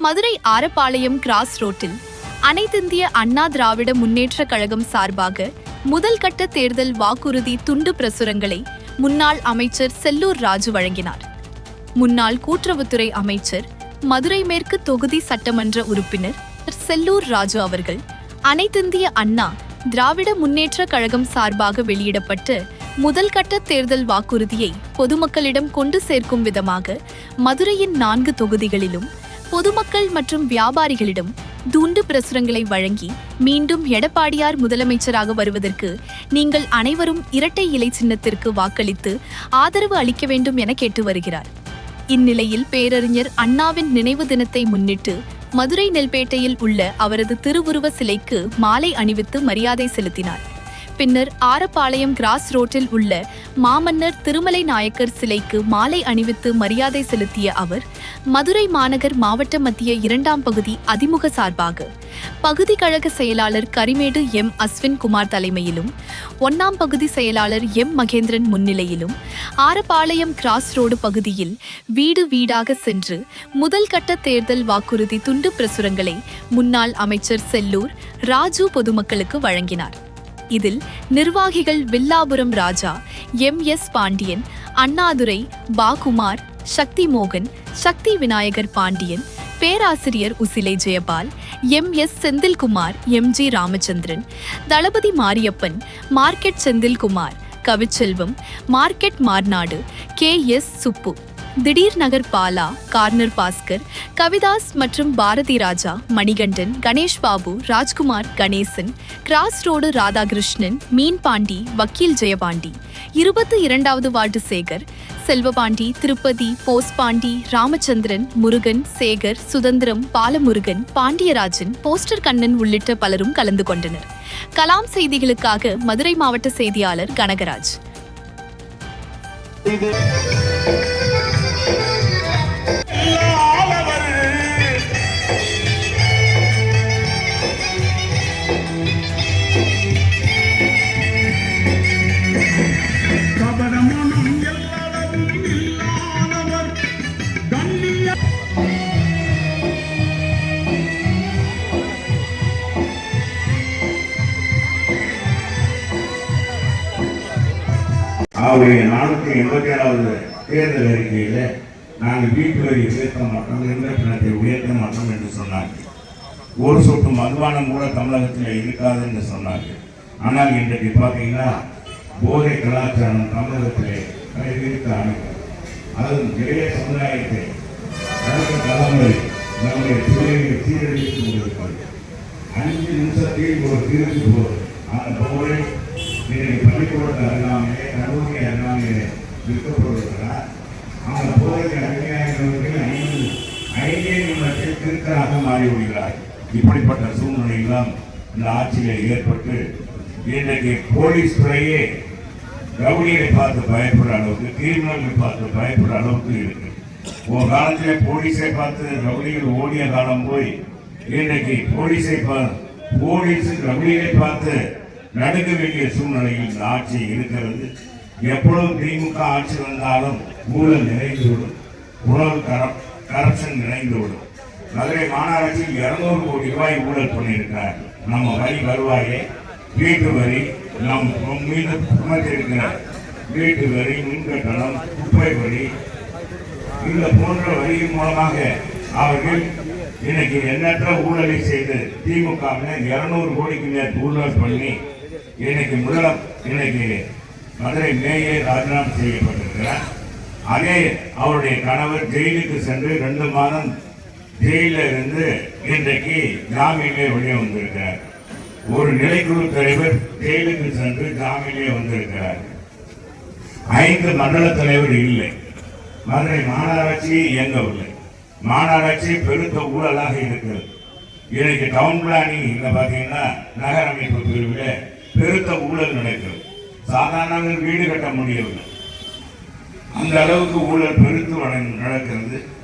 Madurai Arappalayam cross ரோட்டில் அனைத்திந்திய அண்ணா திராவிட முன்னேற்ற கழகம் சார்பாக முதல் கட்ட தேர்தல் வாக்குறுதி துண்டு பிரசுரங்களை முன்னாள் அமைச்சர் செல்லூர் ராஜு வழங்கினார். முன்னாள் கூட்டுறவுத்துறை அமைச்சர் மதுரை மேற்கு தொகுதி சட்டமன்ற உறுப்பினர் செல்லூர் ராஜு அவர்கள் அனைத்திந்திய அண்ணா திராவிட முன்னேற்ற கழகம் சார்பாக வெளியிடப்பட்டு முதல் கட்ட தேர்தல் வாக்குறுதியை பொதுமக்களிடம் கொண்டு சேர்க்கும் விதமாக மதுரையின் நான்கு தொகுதிகளிலும் பொதுமக்கள் மற்றும் வியாபாரிகளிடம் துண்டு பிரசுரங்களை வழங்கி மீண்டும் எடப்பாடியார் முதலமைச்சராக வருவதற்கு நீங்கள் அனைவரும் இரட்டை இலை சின்னத்திற்கு வாக்களித்து ஆதரவு அளிக்க வேண்டும் என கேட்டு வருகிறார். இந்நிலையில் பேரறிஞர் அண்ணாவின் நினைவு தினத்தை முன்னிட்டு மதுரை நெல்பேட்டையில் உள்ள அவரது திருவுருவ சிலைக்கு மாலை அணிவித்து மரியாதை செலுத்தினார். பின்னர் ஆரப்பாளையம் கிராஸ் ரோட்டில் உள்ள மாமன்னர் திருமலை நாயக்கர் சிலைக்கு மாலை அணிவித்து மரியாதை செலுத்திய அவர் மதுரை மாநகர் மாவட்ட மத்திய இரண்டாம் பகுதி அதிமுக சார்பாக பகுதி கழக செயலாளர் கரிமேடு எம். அஸ்வின் குமார் தலைமையிலும் ஒன்னாம் பகுதி செயலாளர் எம். மகேந்திரன் முன்னிலையிலும் ஆரப்பாளையம் கிராஸ் ரோடு பகுதியில் வீடு வீடாக சென்று முதல் கட்ட தேர்தல் வாக்குறுதி துண்டு பிரசுரங்களை முன்னாள் அமைச்சர் செல்லூர் ராஜு பொதுமக்களுக்கு வழங்கினார். இதில் நிர்வாகிகள் வில்லாபுரம் ராஜா எம். எஸ். பாண்டியன் அண்ணாதுரை பாகுமார் சக்தி மோகன் சக்தி விநாயகர் பாண்டியன் பேராசிரியர் Usilai Jayapal M. S. Senthilkumar M. G. Ramachandran Thalapathi Mariappan market Senthilkumar Kavichelvam market Marnadu K. S. Subbu. Thideer Nagar Bala corner Baskar Kavidas மற்றும் பாரதி ராஜா மணிகண்டன் கணேஷ் பாபு ராஜ்குமார் கணேசன் கிராஸ் ரோடு ராதாகிருஷ்ணன் மீன் பாண்டி வக்கீல் ஜெயபாண்டி இருபத்தி இரண்டாவது வார்டு சேகர் செல்வபாண்டி திருப்பதி போஸ்பாண்டி ராமச்சந்திரன் முருகன் சேகர் சுதந்திரம் பாலமுருகன் பாண்டியராஜன் போஸ்டர் கண்ணன் உள்ளிட்ட பலரும் கலந்து கொண்டனர். கலாம் செய்திகளுக்காக மதுரை மாவட்ட செய்தியாளர் கனகராஜ். அவருடைய நானூற்றி எண்பத்தி ஏழாவது தேர்தல் அறிக்கையில் நாங்கள் வீட்டு வரி உயர்த்த மாட்டோம் இருந்த உயர்த்த மாட்டோம் என்று சொன்னார்கள். ஒரு சொட்டு மதுபானம் கூட தமிழகத்தில் இருக்காது என்று சொன்னார்கள். ஆனால் இன்றைக்கு பார்த்தீங்கன்னா போதை கலாச்சாரம் தமிழகத்தில் இருக்க ஆரம்பிக்கும் அதுவும் இளைய சமுதாயத்தை அடுத்த தலைமுறை நம்முடைய பிள்ளைகளை சீரழித்து கொண்டிருப்பார்கள் அஞ்சு நிமிஷத்தில் ஒரு தீர்த்து போது அந்த போரை இன்னைக்கு பள்ளிக்கூடத்தில் அறியாமலே அருகாமையே அந்த போதைக்கு அடிமையாகிறவர்கள் ஐந்து ஐந்தே நிமிடத்தில் திருக்கராக மாறிவிடுகிறார் இப்படிப்பட்ட சூழ்நிலையெல்லாம் இந்த ஆட்சியில் ஏற்பட்டு இன்றைக்கு போலீஸ் துறையே ரவுடிகளை பார்த்து பயப்படுற அளவுக்கு கிரிமினல்களை பார்த்து பயப்படுற அளவுக்கு இருக்கு. ஒரு காலத்தில் போலீஸை பார்த்து ரவுடிகள் ஓடிய காலம் போய் இன்றைக்கு போலீஸை பார்த்து போலீஸ் ரவுடிகளை பார்த்து நடுக்க வேண்டிய சூழ்நிலையில் இந்த ஆட்சி இருக்கிறது. எப்பொழுது திமுக ஆட்சி வந்தாலும் ஊழல் நிறைந்துவிடும். உணவு கரப் கரப்ஷன் நிறைந்துவிடும். மதுரை மாநகராட்சியில் இருநூறு கோடி ரூபாய் ஊழல் பண்ணியிருக்கிறார் நம்ம வரி வருவாயே? வீட்டு வரி நம் மீது சுமத்திருக்கிற வீட்டு வரி மின்கட்டணம் குப்பை வரி இந்த போன்ற வரியின் மூலமாக அவர்கள் இன்னைக்கு எண்ணற்ற ஊழலை செய்து திமுக இருநூறு கோடிக்கு மேல் ஊழல் பண்ணி இன்னைக்கு முதல இன்னைக்கு மதுரை மேயர் ராஜினாமா செய்யப்பட்டிருக்கிறார். அதே அவருடைய கணவர் ஜெயிலுக்கு சென்று ரெண்டு மாதம் ஜெயிலில் இருந்து இன்றைக்கு ஜாமீனிலே வெளியே வந்திருக்கிறார். ஒரு நிலைக்குழு தலைவர் ஜெயிலுக்கு சென்று ஜாமீனிலே வந்திருக்கிறார். ஐந்து மண்டல தலைவர் இல்லை. மதுரை மாநகராட்சி இயங்கவில்லை. மாநகராட்சி பெருத்த ஊழலாக இருக்கிறது. இன்னைக்கு டவுன் பிளானிங் பார்த்தீங்கன்னா பாத்தீங்கன்னா நகர அமைப்பு பிரிவில் பெருத்த ஊழல் நடக்கிறது. சாதாரணங்கள் வீடு கட்ட முடியவில்லை. அந்த அளவுக்கு ஊழல் பெருத்து வள- நடக்கிறது.